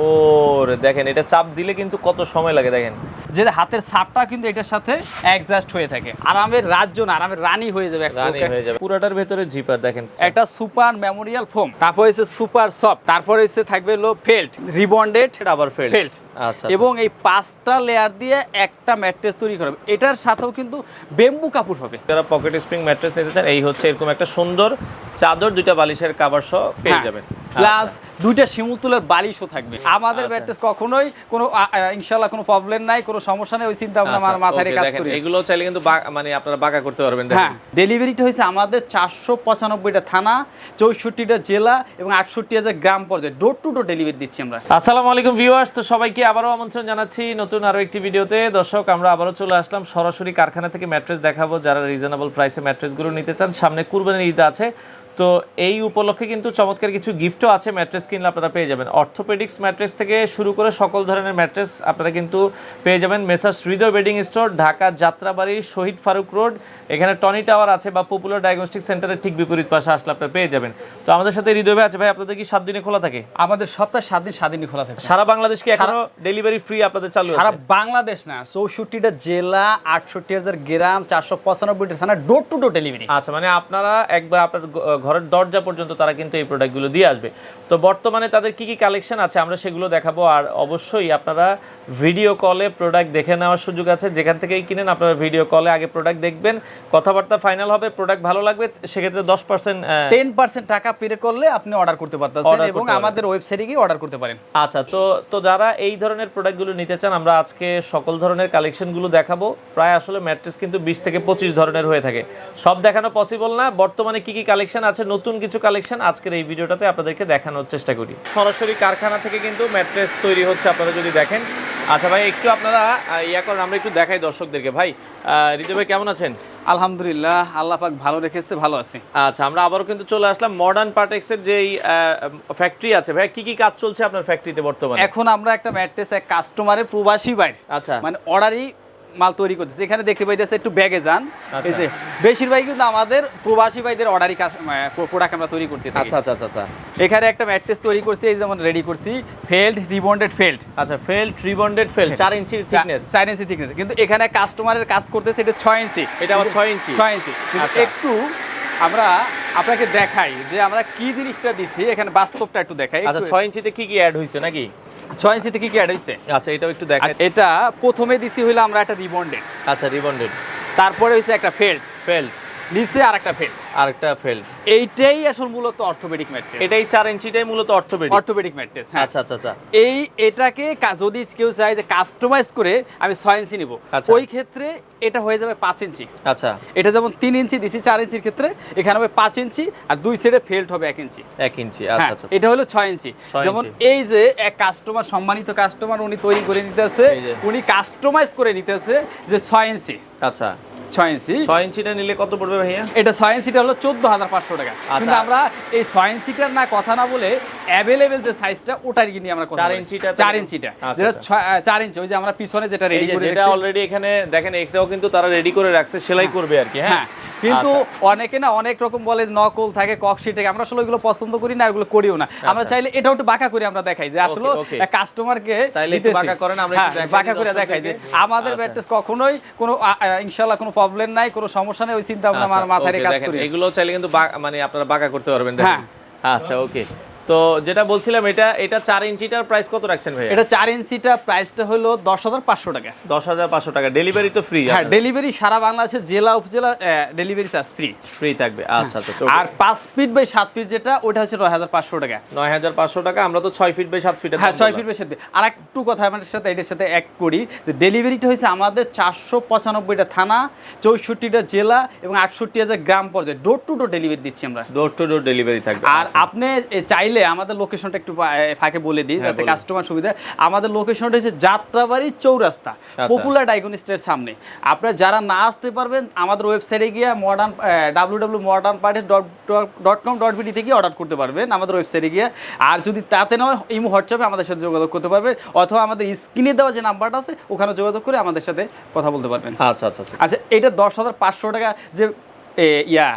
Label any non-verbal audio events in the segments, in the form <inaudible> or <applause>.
ও রে দেখেন এটা চাপ দিলে কিন্তু কত সময় লাগে দেখেন। যে হাতের সাপটা কিন্তু এটার সাথে অ্যাডজাস্ট হয়ে থাকে। আরামের রাজ্য না আরামের রানী হয়ে যাবে হয়ে পুরাটার ভেতরে জিপার দেখেন। একটা সুপার মেমোরিয়াল ফোম তারপর হচ্ছে সুপার সফট তারপর হচ্ছে থাকবে হলো ফেল্ট রিবন্ডেড আবার ফেল ফেল্ট আচ্ছা এবং এই পাঁচটা লেয়ার দিয়ে একটা ম্যাট্রেস তৈরি করা হবে। এটার সাথেও কিন্তু বেম্বু কাপড় হবে। যারা পকেট স্প্রিং ম্যাট্রেস নিতে চান এই হচ্ছে এরকম একটা সুন্দর চাদর দুইটা বালিশের কাভার সহ পেয়ে হ্যাঁ। যাবেন। প্লাস দুইটা শিমুতুলের বালিশও থাকবে। আমাদের আচ্ছা। ম্যাট্রেস কখনোই কোনো ইনশাল্লাহ কোনো প্রবলেম নাই কোনো সমস্যা নেই ওই চিন্তা ভাবনা আমার আচ্ছা, মাথায় কাজ করি এগুলো চাইলে কিন্তু মানে আপনারা বাঁকা করতে পারবেন হ্যাঁ ডেলিভারিটা হয়েছে আমাদের চারশো পঁচানব্বইটা থানা চৌষট্টিটা জেলা এবং আটষট্টি হাজার গ্রাম পর্যায়ে। ডোর টু ডোর ডেলিভারি দিচ্ছি আমরা। আসসালামু আলাইকুম ভিউয়ার্স তো সবাইকে আবারও আমন্ত্রণ জানাচ্ছি নতুন আরও একটি ভিডিওতে। দর্শক আমরা আবারও চলে আসলাম। সরাসরি কারখানা থেকে ম্যাট্রেস দেখাবো। যারা রিজনেবল প্রাইসে ম্যাট্রেসগুলো নিতে চান সামনে কুরবানির ঈদ আছে। তো এই উপলক্ষে কিন্তু চমৎকার কিছু গিফটও আছে ম্যাট্রেস কিনলে আপনারা পেয়ে যাবেন। অর্থোপেডিক্স ম্যাট্রেস থেকে শুরু করে সকল ধরনের ম্যাট্রেস আপনারা কিন্তু পেয়ে যাবেন। Messrs Hridoy bedding store Dhaka Jatrabari Shahid Faruk road এখানে টনি টাওয়ার আছে বা পপুলার ডায়াগনস্টিক সেন্টারের ঠিক বিপরীত পাশে আসলে আপনারা পেয়ে যাবেন। তো আমাদের সাথে হৃদয় ভাই আছে ভাই আপনাদের কি সাত দিনে খোলা থাকে? আমাদের সপ্তাহে সাত দিন সাত দিনই খোলা থাকে। সারা বাংলাদেশ কি এখনও ডেলিভারি ফ্রি আপনাদের চালু সারা বাংলাদেশ না চৌষট্টিটা জেলা আটষট্টি হাজার গ্রাম চারশো পঁচানব্বইটা থানা ডোর টু ডোর ডেলিভারি আচ্ছা মানে আপনারা একবার আপনার ঘরের দরজা পর্যন্ত তারা কিন্তু এই প্রোডাক্টগুলো দিয়ে আসবে। তো বর্তমানে তাদের কি কি কালেকশন আছে আমরা সেগুলো দেখাবো আর অবশ্যই আপনারা ভিডিও কলে প্রোডাক্ট দেখে নেওয়ার সুযোগ আছে। যেখান থেকেই কিনেন আপনারা ভিডিও কলে আগে প্রোডাক্ট দেখবেন। কথাবার্তা ফাইনাল হবে প্রোডাক্ট ভালো লাগবে সেক্ষেত্রে দশ পার্সেন্ট টেন পার্সেন্ট টাকা পে করলে আপনি অর্ডার করতে Order এবং। আমাদের ওয়েবসাইটে গিয়ে অর্ডার করতে পারেন। আচ্ছা তো তো যারা এই ধরনের প্রোডাক্টগুলো নিতে চান আমরা আজকে সকল ধরনের কালেকশনগুলো দেখাবো। প্রায় আসলে ম্যাট্রেস কিন্তু বিশ থেকে পঁচিশ ধরনের হয়ে থাকে। সব দেখানো পসিবল না। বর্তমানে কি কি কালেকশন আছে নতুন কিছু কালেকশন আজকের এই ভিডিওটাতে আপনাদেরকে দেখানোর চেষ্টা করি। সরাসরি কারখানা থেকে কিন্তু ম্যাট্রেস তৈরি হচ্ছে আপনারা যদি দেখেন। আচ্ছা ভাই একটু আপনারা ইয়া করেন আমরা একটু দেখাই দর্শকদেরকে। ভাই ঋতু ভাই কেমন আছেন? আলহামদুলিল্লাহ আল্লাহ পাক ভালো রেখেছে ভালো আছে। আচ্ছা আমরা আবারও কিন্তু চলে আসলাম মডার্ন পার্টেক্সের যেই ফ্যাক্টরি আছে। ভাই কি কি কাজ চলছে আপনার ফ্যাক্টরিতে বর্তমানে? এখন আমরা একটা ম্যাট্রেস এক কাস্টমারের প্রবাসী বাইর আচ্ছা। মানে অর্ডারই মাল তৈরি করতেছে। এখানে দেখতে পাইতেছে একটু ব্যাগে যান। আচ্ছা। এই যে বেশিরভাগই কিন্তু আমাদের প্রবাসী ভাইদের অর্ডারই প্রোডাক্ট আমরা তৈরি করতে আচ্ছা আচ্ছা আচ্ছা আচ্ছা। এখানে একটা ম্যাট্রেস তৈরি করছি এই যেমন রেডি করছি ফেল্ড রিবন্ডেড ফেল্ড আচ্ছা ফেল্ড রিবন্ডেড ফেল চার ইঞ্চি থিকনেস চার ইঞ্চি থিকনেস কিন্তু এখানে কাস্টমারের কাজ করতেছে এটা ছয় ইঞ্চি এটা আবার ছয় ইঞ্চি ছয় ইঞ্চি আচ্ছা। একটু আমরা আপনাকে দেখাই যে আমরা কি জিনিসটা দিছি এখানে বাস্তবটা একটু দেখাই। আচ্ছা ছয় ইঞ্চিতে কি কি অ্যাড হয়েছে নাকি? ছয় ইঞ্চিতে কি কি অ্যাড হয়েছে আচ্ছা এটাও একটু দেখা এটা প্রথমে দিছি হইল আমরা একটা রিবন্ডেড আচ্ছা রিবন্ডেড তারপরে হয়েছে একটা ফেল্ড ফেল্ড নিচে আর একটা ফেল্ড আর একটা ফেল্ড এইটাই আসল মূলত অর্থোপেডিক ম্যাট্রেস এটাই চার ইঞ্চিটাই মূলত অর্থোপেডিক। অর্থোপেডিক ম্যাট্রেস হ্যাঁ। আচ্ছা আচ্ছা আচ্ছা। এই এটাকে যদি কেউ চায় যে কাস্টমাইজ করে আমি ছয় ইঞ্চি নিব। আচ্ছা। ওই ক্ষেত্রে এটা হয়ে যাবে পাঁচ ইঞ্চি। আচ্ছা। এটা যেমন তিন ইঞ্চি দিছি চার ইঞ্চির ক্ষেত্রে এখানে হবে পাঁচ ইঞ্চি আর দুই সাইডে ফেল্ট হবে এক ইঞ্চি। এক ইঞ্চি আচ্ছা হ্যাঁ, আচ্ছা এটা হলো ছয় ইঞ্চি। যেমন এই যে এক কাস্টমার সম্মানিত কাস্টমার উনি তৈরি করে নিতেছে উনি কাস্টমাইজ করে নিতেছে যে ছয় ইঞ্চি। আচ্ছা। ছয় ইঞ্চি। ছয় ইঞ্চিটা নিলে কত পড়বে ভাইয়া? এটা ছয় ইঞ্চিটা হলো চোদ্দ হাজার পাঁচশো টাকা। আচ্ছা। কিন্তু আমরা এই ছয় ইঞ্চিটার না কথা না বলে অ্যাভেলেবেল যে সাইজটা ওটার নিয়ে আমরা কথা চার। ইঞ্চিটা চার ইঞ্চিটা। যেটা আচ্ছা। চার ইঞ্চি ওই যে আমরা পিছনে যেটা রেডি করে যেটা অলরেডি এখানে দেখেন এটাও কিন্তু তারা রেডি করে রাখছে সেলাই করবে আর কি হ্যাঁ? হ্যাঁ। কিন্তু আচ্ছা। অনেকে না অনেক রকম বলে নকল থাকে ককশি থাকে। আমরা আসলে ওইগুলো পছন্দ করি না এগুলো করিও না। আমরা আচ্ছা। চাইলে এটাও একটু বাঁকা করে আমরা দেখাই যে আসলে কাস্টমারকে তাইলে একটু বাঁকা করেন, আমরা দেখাই বাঁকা করে দেখাই যে আমাদের ব্যাটেস কখনোই কোনো ইনশাআল্লাহ কোনো প্রবলেম নাই কোনো সমস্যা নেই ওই চিন্তা ভাবনা আমার আচ্ছা, মাথায় কাজ করি। এগুলো চাইলে কিন্তু মানে আপনারা বাঁকা করতে পারবেন হ্যাঁ। আচ্ছা ওকে তো যেটা বলছিলাম এটা এটা চার ইঞ্চিটার প্রাইস কত রাখছেন ভাই এটা চার ইঞ্চিটা প্রাইসটা হলো দশ হাজার পাঁচশো টাকা। দশ হাজার পাঁচশো টাকা। ডেলিভারি তো ফ্রি হ্যাঁ ডেলিভারি সারা বাংলাদেশে জেলা উপজেলা ডেলিভারি চার্জ ফ্রি ফ্রি থাকবে আচ্ছা আচ্ছা আর পাঁচ ফিট বাই সাত ফিট যেটা ওটা হচ্ছে নয় হাজার পাঁচশো টাকা। নয় হাজার পাঁচশো টাকা আমরা তো ছয় ফিট বাই সাত ফিট হ্যাঁ ছয় ফিট বেশি আর একটু কথা আমাদের সাথে এটার সাথে এক করি। যে ডেলিভারিটা হয়েছে আমাদের চারশো পঁচানব্বইটা থানা চৌষট্টিটা জেলা এবং আটষট্টি হাজার গ্রাম পর্যায়ে। ডোর টু ডোর ডেলিভারি দিচ্ছি আমরা। ডোর টু ডোর ডেলিভারি থাকবে আর আচ্ছা। আপনি এ, চাইলে আমাদের লোকেশনটা একটু ফাঁকে বলে দিই হ্যাঁ, যাতে কাস্টমার সুবিধা আমাদের লোকেশনটা হচ্ছে যাত্রাবাড়ি চৌরাস্তা আচ্ছা। পপুলার ডায়াগনিস্টের সামনে। আপনারা যারা না আসতে পারবেন আমাদের ওয়েবসাইটে গিয়ে modern W W modern parties dot dot com dot BD থেকে অর্ডার করতে পারবেন। আমাদের ওয়েবসাইটে গিয়ে। আর যদি তাতে নয় ইমো হোয়াটসঅ্যাপে আমাদের সাথে যোগাযোগ করতে পারবেন অথবা আমাদের স্ক্রিনে দেওয়া যে নাম্বারটা আছে ওখানে যোগাযোগ করে আমাদের সাথে কথা বলতে পারবেন। আচ্ছা আচ্ছা আচ্ছা। আচ্ছা এটা দশ হাজার পাঁচশো টাকা যে ইয়া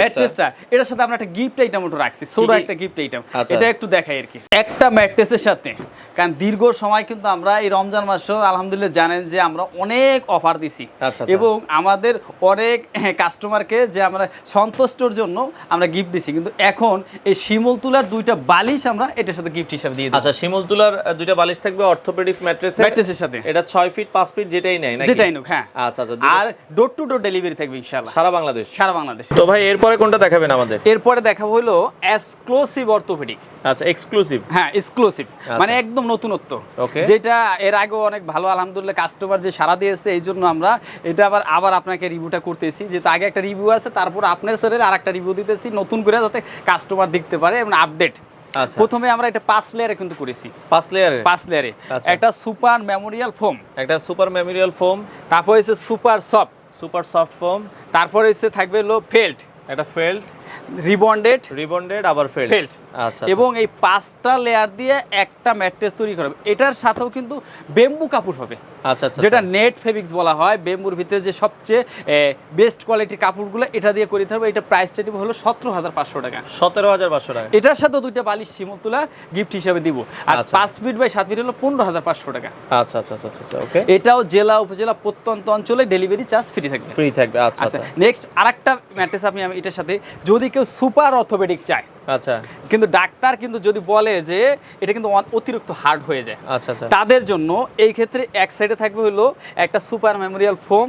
ম্যাট্রেসটা এটার সাথে আমরা একটা গিফট আইটেম ওটা রাখছি ছোট একটা গিফট আইটেম আচ্ছা। এটা একটু দেখাই আর কি। একটা ম্যাট্রেসের সাথে কারণ দীর্ঘ সময় কিন্তু আমরা এই রমজান মাসেও আলহামদুলিল্লাহ জানেন যে আমরা অনেক অফার দিছি। আচ্ছা, আচ্ছা। এবং আমাদের অনেক কাস্টমারকে যে আমরা সন্তুষ্টর জন্য আমরা গিফট দিছি। কিন্তু এখন এই শিমুল তুলার দুইটা বালিশ আমরা এটার সাথে গিফট হিসাবে দিয়ে আচ্ছা শিমুল তুলার দুইটা বালিশ থাকবে অর্থোপেডিক্স ম্যাট্রেস ম্যাট্রেসের সাথে। এটা ছয় ফিট পাঁচ ফিট যেটাই নেয় নাকি? যেটাই নোক হ্যাঁ। আচ্ছা আচ্ছা আর ডোর টু ডোর ডেলিভারি থাকবে ইনশাআল্লাহ। সারা বাংলাদেশ? সারা বাংলাদেশ। তো ভাই এরপরে কোনটা দেখাবেন আমাদের? এরপরে দেখা হলো এক্সক্লুসিভ অর্থোপেডিক আচ্ছা এক্সক্লুসিভ হ্যাঁ এক্সক্লুসিভ আচ্ছা। মানে একদম নতুনত্ব। Okay. যেটা এর আগেও অনেক ভালো আলহামদুলিল্লাহ কাস্টমার যে সারা দিয়েছে এই জন্য আমরা এটা আবার আবার আপনাকে রিভিউটা করতেছি। যেহেতু আগে একটা রিভিউ আছে তারপর আপনার স্যারের আর একটা রিভিউ দিতেছি নতুন করে যাতে কাস্টমার দেখতে পারে এবং আপডেট আচ্ছা। প্রথমে আমরা এটা পাঁচ লেয়ারে কিন্তু করেছি। পাঁচ লেয়ারের পাঁচ লেয়ারে আচ্ছা। একটা সুপার মেমোরিয়াল ফোম একটা সুপার মেমোরিয়াল ফোম তারপর হচ্ছে super soft super soft foam. তারপরে এসে থাকবে লো ফেল্ট। একটা ফেল্ট। রিবন্ডেড। রিবন্ডেড আবার ফেল্ট। ফেল্ট। এবং এই পাঁচটা লেয়ার দিয়ে একটা ম্যাট্রেস তৈরি করা হবে। এটার সাথেও কিন্তু বেম্বু কাপড় হবে। আচ্ছা আচ্ছা যেটা নেট ফেব্রিক্স বলা হয় বেম্বুর ভিতরে যে সবচেয়ে বেস্ট কোয়ালিটির কাপড়গুলো এটা দিয়ে করে হবে। এটা প্রাইসটা দিব হলো সতেরো হাজার পাঁচশো টাকা। সতেরো হাজার পাঁচশো টাকা। এটার সাথে দুইটা বালিশ শিমুল তুলা গিফট হিসাবে দিব। আর আচ্ছা। পাঁচ ফিট বাই সাত ফিট হলো পনেরো হাজার পাঁচশো টাকা। আচ্ছা আচ্ছা আচ্ছা আচ্ছা ওকে। এটাও জেলা উপজেলা প্রত্যন্ত অঞ্চলে ডেলিভারি চার্জ ফ্রি থাকবে। ফ্রি থাকবে আচ্ছা আচ্ছা আচ্ছা। নেক্সট আরেকটা ম্যাট্রেস আপনি আমি এটার সাথে যদি কেউ সুপার অর্থোপেডিক চায় আচ্ছা। কিন্তু ডাক্তার কিন্তু যদি বলে যে এটা কিন্তু অতিরিক্ত হার্ড হয়ে যায়। আচ্ছা আচ্ছা। তাদের জন্য এই ক্ষেত্রে এক সাইডে থাকবে হলো একটা সুপার মেমোরিয়াল ফোম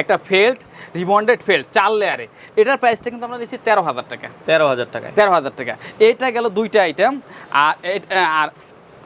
একটা ফেল্ট রিবন্ডেড ফেল্ট চার লেয়ারে এটার প্রাইসটা কিন্তু আমরা নিচ্ছি তেরো হাজার টাকা। তেরো হাজার টাকা তেরো হাজার টাকা। এটা গেল দুইটা আইটেম আর আর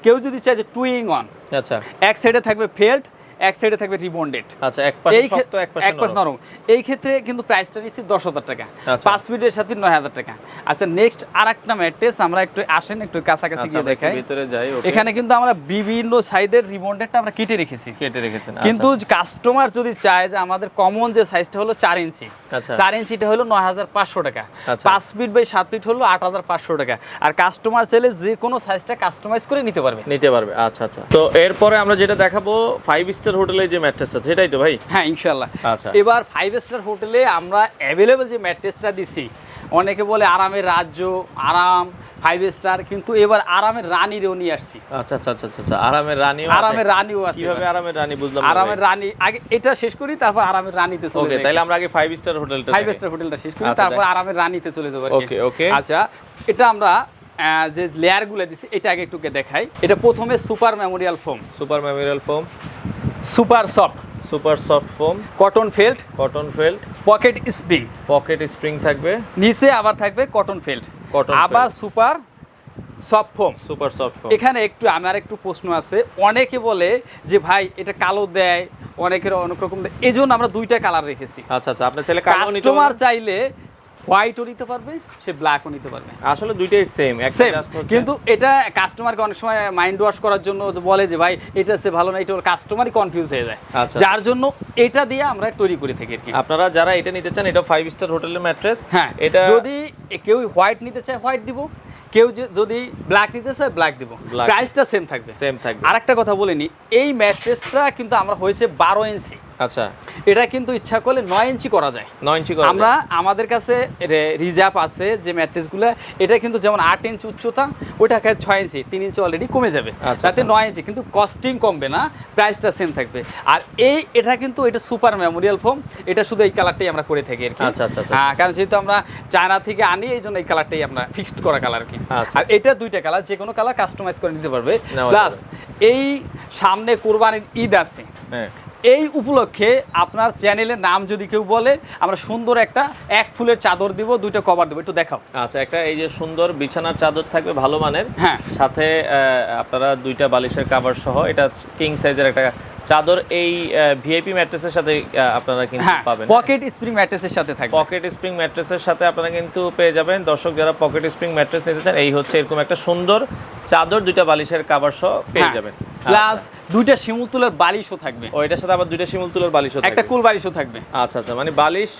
কেউ যদি চায় যে টু ইং ওয়ান আচ্ছা। এক সাইডে থাকবে ফেল্ট এক সাইডে থাকবে রিবন্ডেড আচ্ছা এক পাশে শক্ত এক পাশে এক পাশ নরম। নরম। এই ক্ষেত্রে কিন্তু প্রাইসটা নিচ্ছি দশ হাজার টাকা। আচ্ছা। পাঁচ ফিটের সাথে নয় হাজার টাকা। আচ্ছা নেক্সট আর একটা ম্যাট্রেস আমরা একটু আসেন একটু কাছাকাছি আচ্ছা গিয়ে দেখাই। ভিতরে যাই। এখানে কিন্তু আমরা বিভিন্ন সাইজের রিবন্ডেডটা আমরা কেটে রেখেছি। কেটে রেখেছেন কিন্তু কাস্টমার যদি চায় যে আমাদের কমন যে সাইজটা হলো চার ইঞ্চি আচ্ছা। চার ইঞ্চিটা হলো নয় হাজার পাঁচশো টাকা। আচ্ছা। পাঁচ ফিট বাই সাত ফিট হলো আট হাজার পাঁচশো টাকা। আর কাস্টমার চাইলে যে কোনো সাইজটা কাস্টমাইজ করে নিতে পারবে। নিতে পারবে আচ্ছা আচ্ছা। তো এরপরে আমরা যেটা দেখাবো ফাইভ স্টার হোটেলে যে ম্যাট্রেসটা সেটাই তো ভাই? হ্যাঁ ইনশাল্লাহ। আচ্ছা। এবার ফাইভ স্টার হোটেলে আমরা অ্যাভেলেবেল যে ম্যাট্রেসটা দিছি অনেকে বলে আরামের রাজ্য আরাম ফাইভ স্টার কিন্তু এবার আরামের রানীরও নিয়ে আসছি। আচ্ছা আচ্ছা আচ্ছা আচ্ছা আরামের রানীও আরামের রানীও আছে কীভাবে আরামের রানী বুঝলাম আরামের রানী আগে এটা শেষ করি তারপর আরামের রানীতে চলে ওকে। তাইলে আমরা আগে ফাইভ স্টার হোটেলটা ফাইভ স্টার হোটেলটা শেষ করি আচ্ছা, তারপর আরামের রানীতে চলে যাব ওকে okay. আচ্ছা এটা আমরা যে লেয়ারগুলো দিছি এটা আগে একটু দেখাই। এটা প্রথমে super memorial foam super memorial foam super soft. Super soft foam. Cotton felt. Cotton felt. Pocket spring. Pocket spring থাকবে। নিচে আবার থাকবে কটন ফেল্ট। কটন আবার super soft foam. Super soft foam. এখানে একটু আমার একটু প্রশ্ন আছে। অনেকে বলে যে ভাই এটা কালো দেয়। অনেকের অনেক রকম দেয়। এই জন্য আমরা দুইটা কালার রেখেছি। আচ্ছা আচ্ছা। আপনার নিতে কাস্টমার চাইলে হোয়াইটও নিতে পারবে সে ব্ল্যাকও নিতে পারবে। আসলে দুইটাই সেম কিন্তু এটা কাস্টমারকে অনেক সময় মাইন্ড ওয়াশ করার জন্য বলে যে ভাই এটা হচ্ছে ভালো না এটা ওর কাস্টমারই কনফিউজ হয়ে যায়। আচ্ছা। যার জন্য এটা দিয়ে আমরা তৈরি করে থাকি আর কি। আপনারা যারা এটা নিতে চান এটা ফাইভ স্টার হোটেলের ম্যাট্রেস হ্যাঁ এটা যদি কেউ হোয়াইট নিতে চায় হোয়াইট দিব। কেউ যে- যদি ব্ল্যাক নিতে চায় ব্ল্যাক দিব। প্রাইসটা সেম থাকবে। সেম থাকবে। আর একটা কথা বলিনি এই ম্যাট্রেসটা কিন্তু আমরা হয়েছে বারো ইঞ্চি আচ্ছা। এটা কিন্তু ইচ্ছা করলে নয় ইঞ্চি করা যায়। নয় ইঞ্চি করা আমরা আমাদের কাছে রিজার্ভ আছে যে ম্যাট্রেসগুলো এটা কিন্তু যেমন আট ইঞ্চি উচ্চতা ওইটা ছয় ইঞ্চি তিন ইঞ্চি অলরেডি কমে যাবে। আচ্ছা, তাতে নয় ইঞ্চি কিন্তু কস্টিং কমবে না প্রাইসটা সেম থাকবে। আর এই এটা কিন্তু এটা সুপার মেমোরিয়াল ফোম এটা শুধু এই কালারটাই আমরা করে থাকি আর কি। আচ্ছা, আচ্ছা, আচ্ছা। হ্যাঁ, কারণ যেহেতু আমরা চায়না থেকে আনি এই জন্য এই কালারটাই আমরা ফিক্সড করা কালার আর কি। আচ্ছা, আর এটা দুইটা কালার যে কোনো কালার কাস্টমাইজ করে নিতে পারবে। প্লাস এই সামনে কোরবানির ঈদ আছে। হ্যাঁ। এই উপলক্ষে আপনার চ্যানেলের নাম যদি কেউ বলে আমরা সুন্দর একটা এক ফুলের চাদর দিব দুইটা কভার দেবো একটু দেখাও। আচ্ছা একটা এই যে সুন্দর বিছানার চাদর থাকবে ভালো মানের। হ্যাঁ। সাথে আপনারা দুইটা বালিশের কাভার সহ এটা কিং সাইজের একটা চাদর এই ভিআইপি ম্যাট্রেসের সাথে আপনারা কিন্তু হ্যাঁ পাবেন। পকেট স্প্রিং ম্যাট্রেসের সাথে থাকবে। পকেট স্প্রিং ম্যাট্রেসের সাথে আপনারা কিন্তু পেয়ে যাবেন। দর্শক যারা পকেট স্প্রিং ম্যাট্রেস নিতে চান এই হচ্ছে এরকম একটা সুন্দর চাদর দুইটা বালিশের কাভার সহ পেয়ে হ্যাঁ। যাবেন। প্লাস দুইটা শিমুল তুলার বালিশও থাকবে। ও এটার সাথে আবার দুইটা শিমুল তুলার বালিশও একটা কুল বালিশও থাকবে। আচ্ছা আচ্ছা মানে বালিশ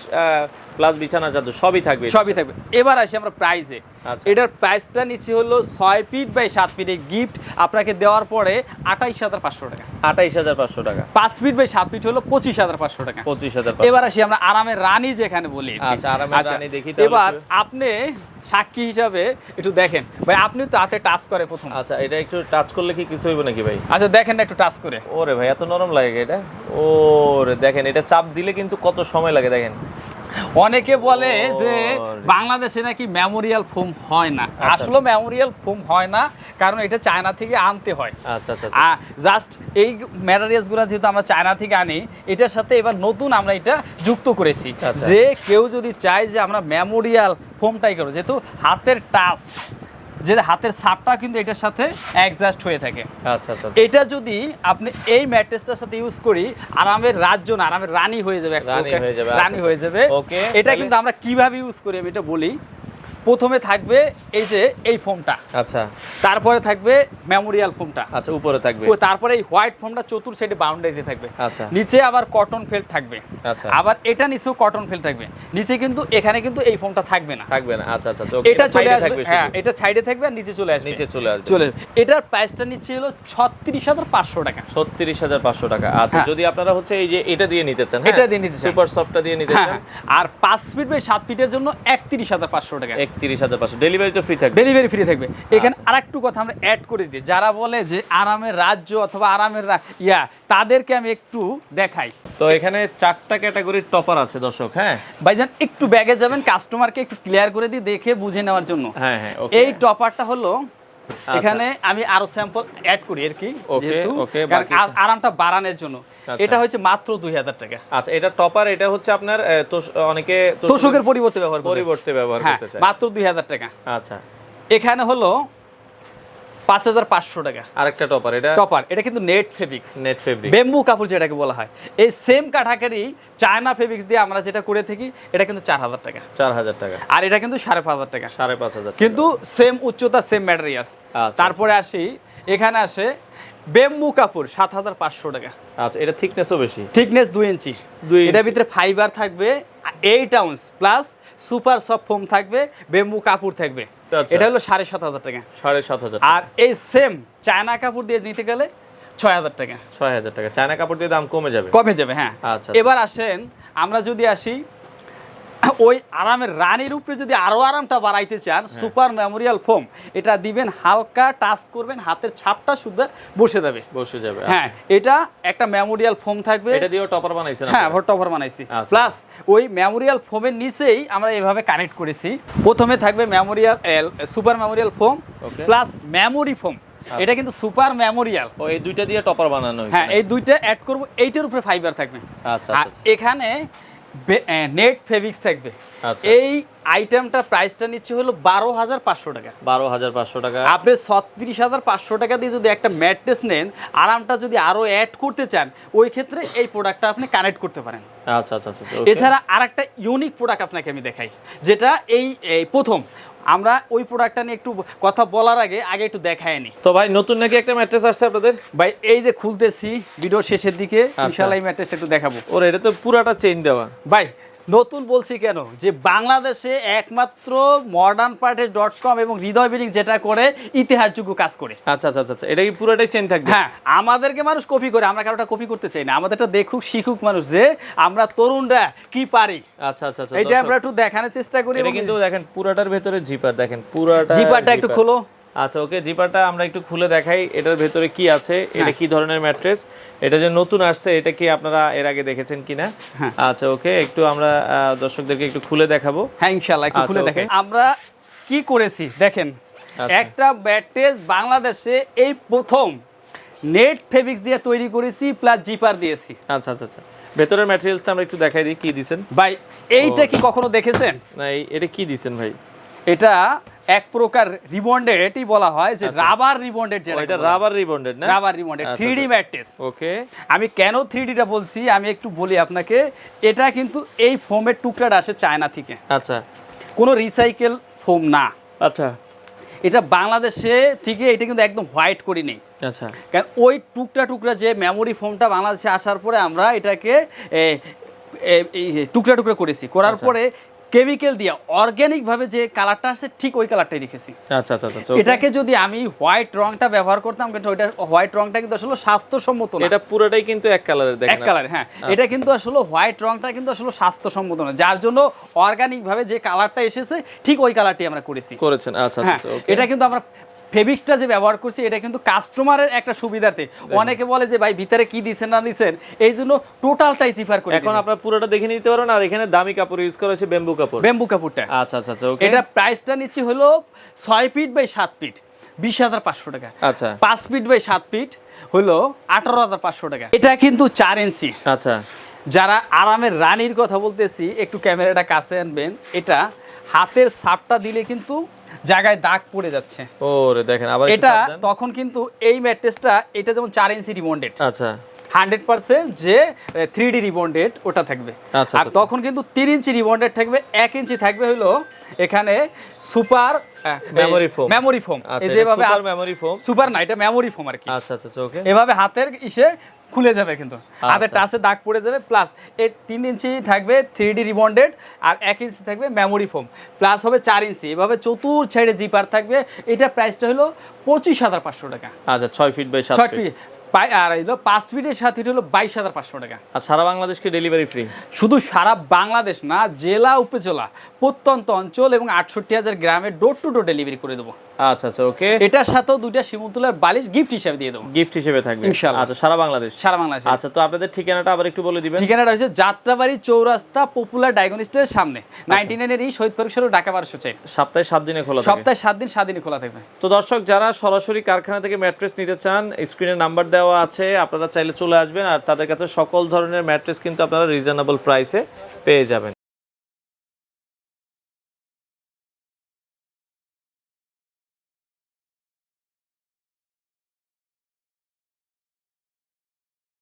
প্লাস বিছানা জাদু সবই থাকবে সবই থাকবে। এবার আসি আমরা প্রাইসে আচ্ছা। এটার প্রাইসটা নিচ্ছি হলো ছয় ফিট বাই সাত ফিটে গিফট আপনাকে দেওয়ার পরে আঠাইশ হাজার পাঁচশো টাকা। আঠাইশ হাজার পাঁচশো টাকা। পাঁচ ফিট বাই সাত ফিট হলো পঁচিশ হাজার পাঁচশো টাকা। পঁচিশ হাজার এবার আসি আমরা আরামের রানী যেখানে বলি। আচ্ছা, আরামের রানী দেখি এবার আপনি সাক্ষী হিসাবে একটু দেখেন। ভাই আপনি তো হাতে টাচ করে প্রথম। আচ্ছা এটা একটু টাচ করলে কি কিছু হইবে নাকি ভাই? আচ্ছা দেখেন না একটু টাচ করে। ওরে ভাই এত নরম লাগে এটা। ওরে দেখেন এটা চাপ দিলে কিন্তু কত সময় লাগে দেখেন। অনেকে বলে যে বাংলাদেশে নাকি মেমোরিয়াল ফোম হয় না। আচ্ছা, আসলে মেমোরিয়াল ফোম হয় না কারণ এটা চায়না থেকে আনতে হয়। আচ্ছা আচ্ছা আচ্ছা। জাস্ট এই ম্যাটেরিয়ালসগুলো যেহেতু আমরা চায়না থেকে আনি এটার সাথে এবার নতুন আমরা এটা যুক্ত করেছি। আচ্ছা। যে কেউ যদি চায় যে আমরা মেমোরিয়াল ফোমটাই করো যেহেতু হাতের টাচ যে হাতের সাপটা কিন্তু এটার সাথে অ্যাডজাস্ট হয়ে থাকে আচ্ছা আচ্ছা আচ্ছা। এটা যদি আপনি এই ম্যাট্রেসটার সাথে ইউজ করি আরামের রাজ্য না আরামের রানী হয়ে যাবে এক রানী হয়ে যাবে, রানী আচ্ছা, হয়ে আচ্ছা। যাবে ওকে, এটা কিন্তু আমরা কীভাবে ইউজ করি আমি এটা বলি প্রথমে থাকবে এই যে এই ফোমটা আচ্ছা। তারপরে থাকবে মেমোরিয়াল ফোমটা আচ্ছা উপরে থাকবে। তারপরে এই হোয়াইট ফোমটা চতুর সাইডে বাউন্ডারিতে থাকবে। আচ্ছা। নিচে আবার কটন ফেল্ট থাকবে। আচ্ছা। আবার এটা নিচেও কটন ফেল্ট থাকবে। নিচে কিন্তু এখানে কিন্তু এই ফোমটা থাকবে না। থাকবে না। আচ্ছা আচ্ছা আচ্ছা, এটা চলে আসবে থাকবে হ্যাঁ এটা সাইডে থাকবে আর নিচে চলে আসবে। নিচে চলে আসবে। চলে এটার প্রাইসটা নিচ্ছে হলো ছত্রিশ হাজার পাঁচশো টাকা। ছত্রিশ হাজার পাঁচশো টাকা। আচ্ছা হ্যাঁ। যদি আপনারা হচ্ছে এই যে এটা দিয়ে নিতে চান এটা দিয়ে নিতে চান। সুপার সফটটা দিয়ে নিতে হ্যাঁ চান। হ্যাঁ। আর পাঁচ ফিট বাই সাত ফিটের জন্য একত্রিশ হাজার পাঁচশো টাকা। একত্রিশ হাজার পাঁচশো। ডেলিভারি তো ফ্রি থাকবে। ডেলিভারি ফ্রি থাকবে। এখানে আর আরেকটু কথা আমরা অ্যাড করে দিই। যারা বলে যে আরামের রাজ্য অথবা আরামের ইয়া তাদেরকে আমি একটু দেখাই। তো এখানে চারটা ক্যাটাগরির টপার আছে দর্শক হ্যাঁ? ভাইজান একটু ব্যাগে যাবেন কাস্টমারকে একটু ক্লিয়ার করে দিই দেখে বুঝে নেওয়ার জন্য। হ্যাঁ হ্যাঁ এই টপারটা হলো এখানে আমি আরও স্যাম্পল অ্যাড করি আর কি ওকে ওকে আরামটা বাড়ানোর জন্য। আচ্ছা। এটা হচ্ছে মাত্র দুই হাজার টাকা। আচ্ছা এটা টপার এটা হচ্ছে আপনার অনেকে তোষকের তোষকের পরিবর্তে ব্যবহার পরিবর্তে ব্যবহার হ্যাঁ করতে চায়। মাত্র দুই হাজার টাকা। আচ্ছা। এখানে হলো পাঁচ হাজার পাঁচশো টাকা। আরেকটা টপার এটা? টপার এটা কিন্তু net fabrics net fabric bamboo কাপড় যেটাকে বলা হয়। এই সেম কাঠাকারি চায়না ফেব্রিক্স দিয়ে আমরা যেটা করে থাকি এটা কিন্তু চার হাজার টাকা। চার হাজার টাকা। আর এটা কিন্তু সাড়ে পাঁচ হাজার টাকা। সাড়ে পাঁচ হাজার। কিন্তু সেম উচ্চতা সেম ম্যাটেরিয়ালস আচ্ছা, তারপরে আসি এখানে আসে বেম্বু কাপড় সাত হাজার পাঁচশো টাকা। আচ্ছা এটা থিকনেসও বেশি। থিকনেস দুই ইঞ্চি। দুই এটার ভিতরে ফাইবার থাকবে eight ounce plus super soft foam থাকবে বেম্বু কাপড় থাকবে। আচ্ছা। এটা হলো সাড়ে সাত হাজার টাকা। সাড়ে সাত হাজার আর এই সেম চায়না কাপড় দিয়ে নিতে গেলে ছয় হাজার টাকা। ছয় হাজার টাকা। চায়না কাপড় দিয়ে দাম কমে যাবে? কমে যাবে হ্যাঁ। আচ্ছা, এবার আসেন আমরা যদি আসি <coughs> ওই আরামের রানীর উপরে যদি আরও আরামটা বাড়াইতে চান হ্যাঁ। সুপার মেমোরিয়াল ফোম এটা দিবেন হালকা টাচ করবেন হাতের ছাপটা শুদ্ধ বসে যাবে। বসে যাবে হ্যাঁ এটা একটা মেমোরিয়াল ফোম থাকবে। এটা দিয়েও টপার বানাইছেন হ্যাঁ? ভট্ট বানাইছি। আচ্ছা। প্লাস ওই মেমোরিয়াল ফোমের নিচেই আমরা এভাবে কানেক্ট করেছি। প্রথমে থাকবে memorial super memorial foam plus memory foam এটা কিন্তু সুপার মেমোরিয়াল। ও এই দুইটা দিয়ে টপার বানানো হয়েছে হ্যাঁ এই দুইটা অ্যাড করব এইটার উপরে ফাইবার থাকবে। আচ্ছা আচ্ছা। এখানে নেট ফেব্রিক্স থাকবে আচ্ছা। এই আইটেমটা প্রাইসটা নিচ্ছে হলো বারো হাজার পাঁচশো টাকা। বারো হাজার পাঁচশো টাকা। আপনি ছত্রিশ হাজার পাঁচশো টাকা দিয়ে যদি একটা ম্যাট্রেস নেন আরামটা যদি আরও অ্যাড করতে চান ওই ক্ষেত্রে এই প্রোডাক্টটা আপনি কানেক্ট করতে পারেন। আচ্ছা আচ্ছা আচ্ছা. এছাড়া আরেকটা ইউনিক প্রোডাক্ট আপনাকে আমি দেখাই যেটা এই প্রথম। আমরা ওই প্রোডাক্টটা নিয়ে একটু কথা বলার আগে আগে একটু দেখায় নি। তো ভাই নতুন নাকি একটা ম্যাট্রেস আসছে আপনাদের? ভাই এই যে খুলতেছি ভিডিও শেষের দিকে আচ্ছা। ইনশাল্লাহ এই ম্যাট্রেসটা একটু দেখাবো। ওর এটা তো পুরাটা চেইন দেওয়া। ভাই নতুন বলছি কেন? যে বাংলাদেশে একমাত্র মডার্ন পার্টের ডট কম এবং হৃদয় বিলিং যেটা করে ইতিহাসযোগ্য কাজ করে। আচ্ছা আচ্ছা আচ্ছা আচ্ছা। এটা কি পুরোটাই চেইন থাকবে? হ্যাঁ আমাদেরকে মানুষ কপি করে আমরা কারোটা কপি করতে চাই না। আমাদেরটা দেখুক শিখুক মানুষ যে আমরা তরুণরা কি পারি। আচ্ছা আচ্ছা আচ্ছা এইটা আমরা একটু দেখানোর চেষ্টা করি এটা কিন্তু দেখেন পুরাটার ভেতরে জিপার দেখেন পুরাটা জিপারটা একটু খোলো। আচ্ছা ওকে জিপারটা আমরা একটু খুলে দেখাই এটার ভেতরে কি আছে এটা হ্যাঁ। কি ধরনের ম্যাট্রেস এটা যে নতুন আসছে এটা কি আপনারা এর আগে দেখেছেন কিনা হ্যাঁ। আচ্ছা ওকে একটু আমরা দর্শকদেরকে একটু খুলে দেখাবো হ্যাঁ ইনশাল্লাহ একটু আচ্ছা, খুলে. দেখেন আমরা কি করেছি দেখেন আচ্ছা। একটা ব্যাটেজ বাংলাদেশে এই প্রথম নেট ফেব্রিক্স দিয়ে তৈরি করেছি প্লাস জিপার দিয়েছি আচ্ছা আচ্ছা আচ্ছা ভেতরের ম্যাটেরিয়ালসটা আমরা একটু দেখাই দিই কি দিছেন ভাই এইটা কি কখনো দেখেছেন না এটা কি দিছেন ভাই এটা এক প্রকার রিবন্ডেড এটি বলা হয় যে আচ্ছা। রাবার রিবন্ডেড যেটা এটা রাবার রিবন্ডেড না? রাবার রিবন্ডেড আচ্ছা, থ্রি ডি আচ্ছা। ম্যাট্রেস। ওকে। আমি কেন থ্রি ডিটা বলছি? আমি একটু বলি আপনাকে এটা কিন্তু এই ফোমের টুকরাটা আসে চায়না থেকে। আচ্ছা। কোনো রিসাইকেল ফোম না। আচ্ছা। এটা বাংলাদেশে থেকে এটা কিন্তু একদম হোয়াইট করি নেই। আচ্ছা। কারণ ওই টুকরা টুকরা যে মেমোরি ফোমটা বাংলাদেশে আসার পরে আমরা এটাকে টুকরা টুকরা করেছি। করার আচ্ছা। পরে কেমিক্যাল দিয়ে অর্গ্যানিক ভাবে যে কালারটা আসে ঠিক ওই কালারটাই রেখেছি। আচ্ছা আচ্ছা আচ্ছা এটাকে যদি আমি হোয়াইট রংটা ব্যবহার করতাম কিন্তু ওইটা হোয়াইট রংটা কিন্তু আসলে স্বাস্থ্যসম্মত না। এটা পুরোটাই কিন্তু এক কালারের এক কালার হ্যাঁ। এটা কিন্তু আসলে হোয়াইট রংটা কিন্তু আসলে স্বাস্থ্যসম্মত না যার জন্য অর্গানিক ভাবে যে কালারটা এসেছে ঠিক ওই কালারটি আমরা করেছি। করেছেন। আচ্ছা হ্যাঁ। আচ্ছা এটা কিন্তু আমরা ফেবিক্সটা যে ব্যবহার করছি এটা কিন্তু কাস্টমারের একটা সুবিধার্থে। অনেকে বলে যে ভাই ভিতরে কি দিছেন না দিছেন? এই জন্য টোটালটাই জিফার করে এখন আপনার পুরোটা দেখে নিতে পারেন আর এখানে দামি কাপড় ইউজ করা হয়েছে বেম্বু কাপড়। বেম্বু কাপড়টা। আচ্ছা আচ্ছা আচ্ছা ওকে এটা প্রাইসটা নিচ্ছি হলো ছয় ফিট বাই সাত ফিট বিশ হাজার পাঁচশো টাকা। আচ্ছা। পাঁচ ফিট বাই সাত ফিট হলো আঠারো হাজার পাঁচশো টাকা। এটা কিন্তু চার ইঞ্চি আচ্ছা। যারা আরামের রানীর কথা বলতেছি একটু ক্যামেরাটা কাছে আনবেন। এটা হাতের সাপটা দিলে কিন্তু জায়গায় দাগ পড়ে যাচ্ছে। ওরে দেখেন আবার এটা তখন কিন্তু এই ম্যাট্রেসটা এটা যেমন চার ইঞ্চি রিমন্ডেড আচ্ছা। হান্ড্রেড পার্সেন্ট যে থ্রি ডি রিবন্ডেড ওটা থাকবে। আচ্ছা, আর আচ্ছা। তখন কিন্তু তিন ইঞ্চি রিবন্ডেড থাকবে এক ইঞ্চি থাকবে হলো এখানে সুপার। মেমোরি ফোম আচ্ছা এই যেভাবে সুপার মেমোরি ফোম সুপার না এটা মেমোরি ফোম আর কি। আচ্ছা আচ্ছা ওকে এভাবে হাতের ইসে খুলে যাবে কিন্তু। হাতের আচ্ছা। টাচে দাগ পড়ে যাবে প্লাস এর তিন ইঞ্চি থাকবে থ্রি ডি রিবন্ডেড আর এক ইঞ্চি থাকবে মেমোরি ফোম প্লাস হবে চার ইঞ্চি। এভাবে চতুর সাইডে জিপার থাকবে এটা প্রাইসটা হলো পঁচিশ হাজার পাঁচশো টাকা। আচ্ছা ছয় ফিট বাই ছয় ফিট আর হলো পাঁচ ফিটের সাথে হলো বাইশ হাজার পাঁচশো টাকা। আর সারা বাংলাদেশকে ডেলিভারি ফ্রি শুধু সারা বাংলাদেশ না জেলা উপজেলা প্রত্যন্ত অঞ্চল এবং আটষট্টি হাজার গ্রামে ডোর টু ডোর ডেলিভারি করে দেবো। আচ্ছা আচ্ছা ওকে। এটার সাথেও দুইটা শিমুলতুলার বালিশ গিফট হিসাবে দিয়ে দেবো। গিফট হিসেবে থাকবে। ইনশাআল্লাহ। আচ্ছা সারা বাংলাদেশ। সারা বাংলাদেশে। আচ্ছা তো আপনাদের ঠিকানাটা আবার একটু বলে দিবেন। ঠিকানাটা হচ্ছে যাত্রাবাড়ি চৌরাস্তা পপুলার ডায়াগনিস্টের সামনে। নাইনটি নাইনের এই শহীদ পার্ক সরু ঢাকা বারোশো চাই সপ্তাহে সাত দিনে খোলা সপ্তাহে সাত দিন সাত দিনই খোলা থাকবে। তো দর্শক যারা সরাসরি কারখানা থেকে ম্যাট্রেস নিতে চান স্ক্রিনে নাম্বার দেওয়া আছে আপনারা চাইলে চলে আসবেন আর তাদের কাছে সকল ধরনের ম্যাট্রেস কিন্তু আপনারা রিজনেবল প্রাইসে পেয়ে যাবেন।